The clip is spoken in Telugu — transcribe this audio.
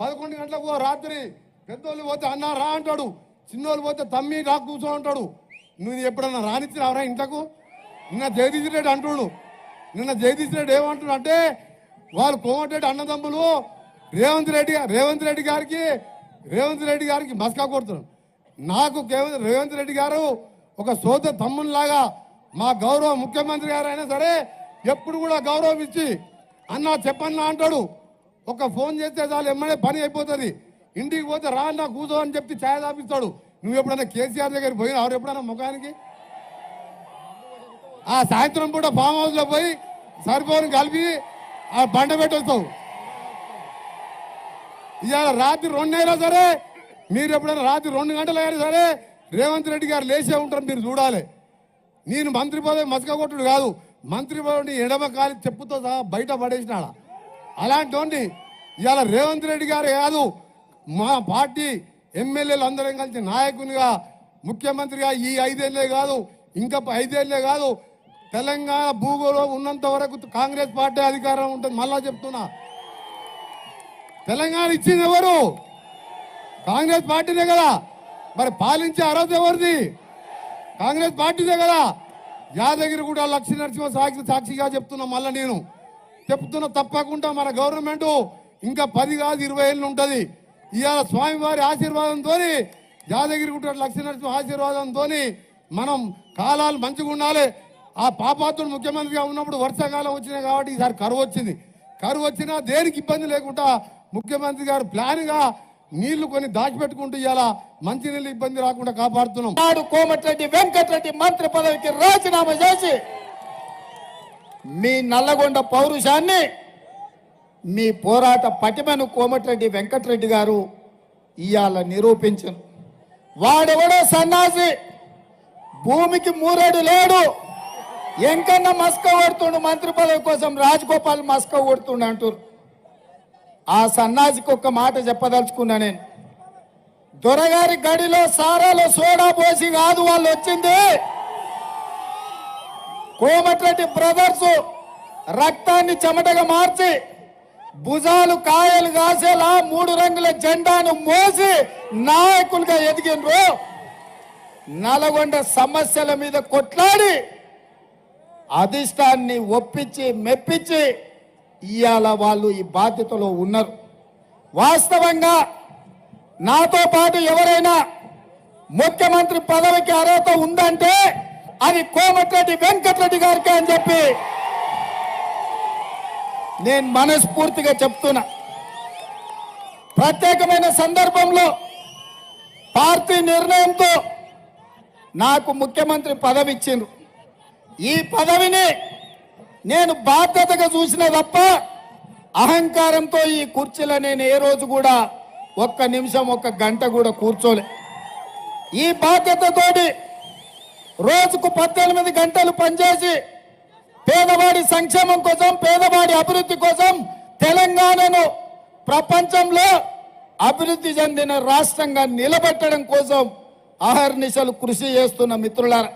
పదకొండు గంటలకు రాత్రి పెద్దోళ్ళు పోతే అన్న రా అంటాడు. చిన్నోళ్ళు పోతే తమ్మి రా కూర్చో అంటాడు. నువ్వు ఎప్పుడన్నా రానిచ్చినావురా ఇంట్లకు? నిన్న జగదీష్ రెడ్డి అంటుడు. నిన్న జగదీష్ రెడ్డి ఏమంటుడు అంటే వాళ్ళు కోమటిరెడ్డి అన్నదమ్ములు రేవంత్ రెడ్డి రేవంత్ రెడ్డి గారికి రేవంత్ రెడ్డి గారికి మస్కా కొడుతున్నాడు నాకు రేవంత్ రెడ్డి గారు ఒక సోద తమ్మునిలాగా మా గౌరవ ముఖ్యమంత్రి గారు అయినా సరే ఎప్పుడు కూడా గౌరవం ఇచ్చి అన్నా చెప్పన్నా అంటాడు. ఒక ఫోన్ చేస్తే చాలు ఎమ్మడే పని అయిపోతుంది. ఇంటికి పోతే రా నా కూర్చో అని చెప్పి ఛాయ తాపిస్తాడు. నువ్వు ఎప్పుడైనా కేసీఆర్ దగ్గర పోయినా ఎవరు ఎప్పుడైనా ముఖానికి? ఆ సాయంత్రం పూట ఫామ్ హౌస్లో పోయి సరిపోని కలిపి ఆ బండ పెట్టొస్తావు. ఇవాళ రాత్రి రెండు అయినా సరే మీరు ఎప్పుడైనా రాత్రి రెండు గంటలు అయినా సరే రేవంత్ రెడ్డి గారు లేచే ఉంటారు మీరు చూడాలి. నేను మంత్రి పదవి మసక కొట్టుడు కాదు. మంత్రి పదవి ఎడమ కాలి చెప్పుతో సహా బయట పడేసినాడ? అలాంటి ఇవాళ రేవంత్ రెడ్డి గారు కాదు మా పార్టీ ఎమ్మెల్యేలు అందరం కలిసి నాయకునిగా ముఖ్యమంత్రిగా ఈ ఐదేళ్ళే కాదు ఇంకా ఐదేళ్ళే కాదు తెలంగాణ భూగోళం ఉన్నంత వరకు కాంగ్రెస్ పార్టీ అధికారం ఉంటుంది మళ్ళా చెప్తున్నా. తెలంగాణ ఇచ్చింది ఎవరు? కాంగ్రెస్ పార్టీనే కదా. మరి పాలించే అర్హత ఎవరిది? కాంగ్రెస్ పార్టీనే కదా. యాదగిరి కూడా లక్ష్మీ నరసింహ సాక్షి సాక్షిగా చెప్తున్నా మళ్ళా నేను. చెప్తున్నా తప్పకుండా మన గవర్నమెంట్ ఇంకా పది కాదు ఇరవై ఏళ్ళు ఉంటది. ఇవాళ స్వామివారి ఆశీర్వాదంతో యాదగిరి గుట్ట లక్ష్మీ ఆశీర్వాదంతో మనం కాలాలు మంచిగా ఉండాలి. ఆ పాపాత్రుడు ముఖ్యమంత్రిగా ఉన్నప్పుడు వర్షాకాలం వచ్చినాయి కాబట్టి ఈసారి కరువు వచ్చింది. కరువు వచ్చినా దేనికి ఇబ్బంది లేకుండా ముఖ్యమంత్రి గారు ప్లాన్గా నీళ్ళు కొన్ని దాచిపెట్టుకుంటూ ఇవాళ మంచి నీళ్ళు ఇబ్బంది రాకుండా కాపాడుతున్నాం. కోమటిరెడ్డి వెంకటరెడ్డి మంత్రి పదవికి రాజీనామా చేసి మీ నల్లగొండ పౌరుషాన్ని మీ పోరాట పటిమను కోమటిరెడ్డి వెంకటరెడ్డి గారు ఇవాళ నిరూపించను. వాడెవడో సన్నాసి భూమికి మూరెడు లేడు. ఎంకన్నా మస్క కొడుతుండు మంత్రి పదవి కోసం రాజగోపాల్ మస్క కొడుతుండు అంటారు ఆ సన్నాసికి ఒక్క మాట చెప్పదలుచుకున్నా నేను. దొరగారి గడిలో సారాలో సోడా పోసి కాదు వాళ్ళు వచ్చింది. కోమటిరెడ్డి బ్రదర్స్ రక్తాన్ని చెమటగా మార్చి భుజాలు కాయలు కాసేలా మూడు రంగుల జెండాను మోసి నాయకులుగా ఎదిగినరు. నల్గొండ సమస్యల మీద కొట్లాడి అధిష్టాన్ని ఒప్పించి మెప్పించి ఇవాళ వాళ్ళు ఈ బాధ్యతలో ఉన్నారు. వాస్తవంగా నాతో పాటు ఎవరైనా ముఖ్యమంత్రి పదవికి అర్హత ఉందంటే అది కోమటిరెడ్డి వెంకటరెడ్డి గారికి అని చెప్పి నేను మనస్ఫూర్తిగా చెప్తున్నా. ప్రత్యేకమైన సందర్భంలో పార్టీ నిర్ణయంతో నాకు ముఖ్యమంత్రి పదవి ఇచ్చిండ్రు. ఈ పదవిని నేను బాధ్యతగా చూసిన తప్ప అహంకారంతో ఈ కుర్చీలో నేను ఏ రోజు కూడా ఒక్క నిమిషం ఒక్క గంట కూడా కూర్చోలే. ఈ బాధ్యతతోటి రోజుకు పద్దెనిమిది గంటలు పనిచేసి పేదవాడి సంక్షేమం కోసం పేదవాడి అభివృద్ధి కోసం తెలంగాణను ప్రపంచంలో అభివృద్ధి చెందిన రాష్ట్రంగా నిలబెట్టడం కోసం అహర్నిశలు కృషి చేస్తున్న మిత్రులారా.